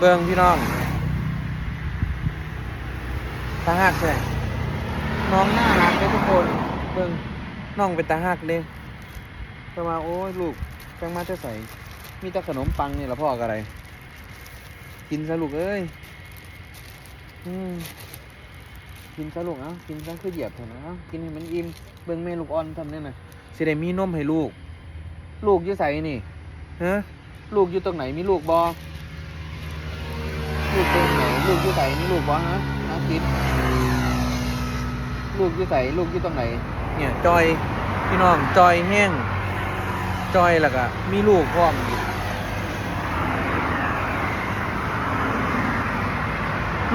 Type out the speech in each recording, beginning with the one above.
เบิ่งพี่น้องตาหักเลยน้องน่ารักเลยทุกคน เบิ่งน้องเป็นตาหักเลยแต่ว่าโอ้ยลูกจังมาจะใส่ มีแต่ขนมปังนี่ละพ่อกอะไร กินซะลูกเอ้ย อืมกินซะลูกเอ้ากินซะคือเหยียบเถอะนะเอ้ากินให้มันอิ่ม เบิ่งแม่ลูกอ่อนทำเนี่ยนะสิได้มีนมให้ลูก ลูกอยู่ใส่นี่ฮะลูกอยู่ตรงไหนมีลูกบอ ลูกตรงไหนลูกอยู่ใส่มีลูกบอฮะฮะกินลูกอยู่ใส่ลูกอยู่ตรงไหน เนี่ยจอยพี่น้องจอยแห้งจอยแล้วก็มีลูกพร้อม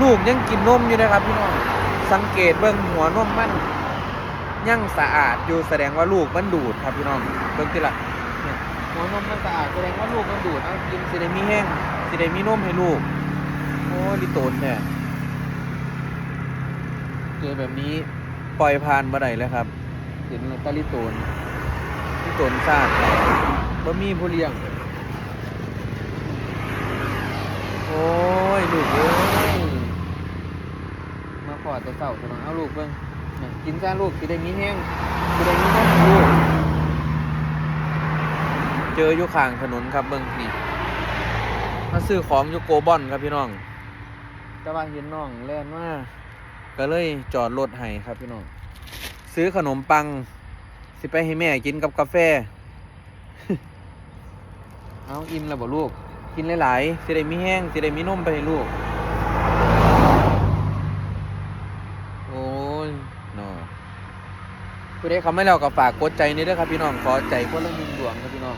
ลูกยังกินนมอยู่นะครับพี่น้องสังเกตเบิ่งหัวนมมันยังสะอาดอยู่แสดงว่าลูกมันดูดครับพี่น้องเบิ่งติละหัวนมมันสะอาดแสดงว่าลูกมันดูดเอากินสิได้มีแห้งสิได้มีนมให้ลูก โอ้ลิโตนแท้เจอแบบนี้ปล่อยผ่านมาได้แล้วครับ เห็นตาลิโตนลิโตนซาดบ่มีผู้เลี้ยง โอ้ยลูกเอ้ยมาขอแต่เสาตัวน้องเอาลูกเบิ่งกินซะลูกสิได้มีแห้งสิได้มีน้ำลูกเจออยู่ข้างถนนครับเบิ่งนี่มาซื้อของอยู่โกบอนครับพี่น้อง แต่ว่าเห็นน้องแล่นมาก็เลยจอดรถให้ครับพี่น้อง ซื้อขนมปัง สิไปให้แม่กินกับกาแฟ เอาอิ่มแล้วบ่ลูก กินหลายๆสิได้มีแห้งสิได้มีนมไปให้ลูก โอ้ยเนาะผู้ใดเขาไม่แล้วก็ฝากกดใจนี่ด้วยครับพี่น้องขอใจคนละหนึ่งดวงครับพี่น้อง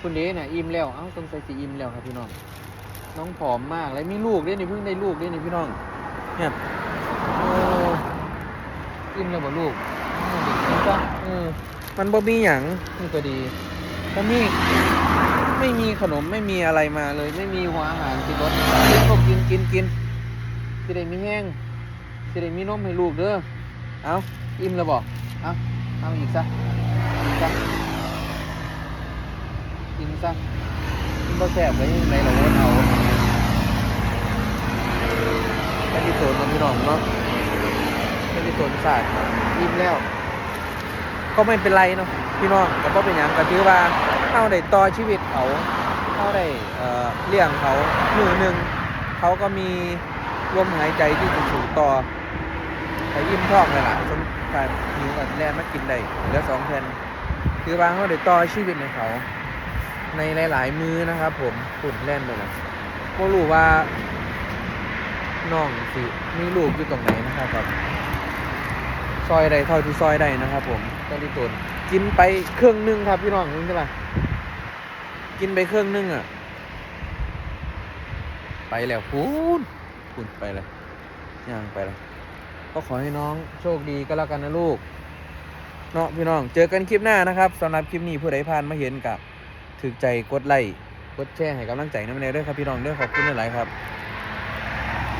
คุณเดน่ะอิ่มแล้ว เอ้าต้องใส่สีอิ่มแล้วครับพี่น้อง น้องผอมมากเลยมีลูกด้วยนี่เพิ่งได้ลูกด้วยนี่พี่น้องเนี่ยโอ้อิ่มแล้วบ่ลูกอืมก็เออมันบ่มีหยังนี่ก็ดีก็มีไม่มีขนมไม่มีอะไรมาเลย ไม่มีหัวอาหารกินรสกินก็กินกินกินสิได้มีแห้งสิได้มีนมให้ลูกเด้อเอาอิ่มแล้วบอกเอาเอาอีกซะอีกซะกินซะกินบ่แซ่บเลยยังไงเราก็เอา แค่ที่โซนพี่น้องเนาะแค่ที่โซนศาสตร์อิ่มแล้ว ก็ไม่เป็นไรเนาะพี่น้องก็เป็นหยังก็ถือว่าเอาได้ต่อชีวิตเขาเอาได้เอ่อเลี้ยงเขามือหนึ่งเขาก็มีลมหายใจที่จะสูงต่อไปอิ่มท้องเลยล่ะสมการหิวกับแลนมากินได้เหลือสองแผ่นคือวาเขาเดี๋ยวต่อชีวิตในเขา ในหลาย ๆ มือนะครับ ผมฝุ่นแล่นไปแล้วก็รู้ว่า น้องสิมีลูกอยู่ตรงไหนนะครับครับซอยใดเท่าที่ซอยได้นะครับ ผมตอนที่ตุนกินไปเครื่องนึงครับพี่น้องนึงใช่ปะกินไปเครื่องนึงอะ ไปแล้วพูนพูนไปเลยย่างไปแล้วก็ขอให้น้องโชคดีก็แล้วกันนะลูกเนาะพี่น้องเจอกันคลิปหน้านะครับสำหรับคลิปนี้ผู้ใดผ่านมาเห็นกับถึกใจกดไลค์กดแชร์ให้กำลังใจน้ำเนยด้วยครับพี่น้องด้อขอบคุณหลายครับ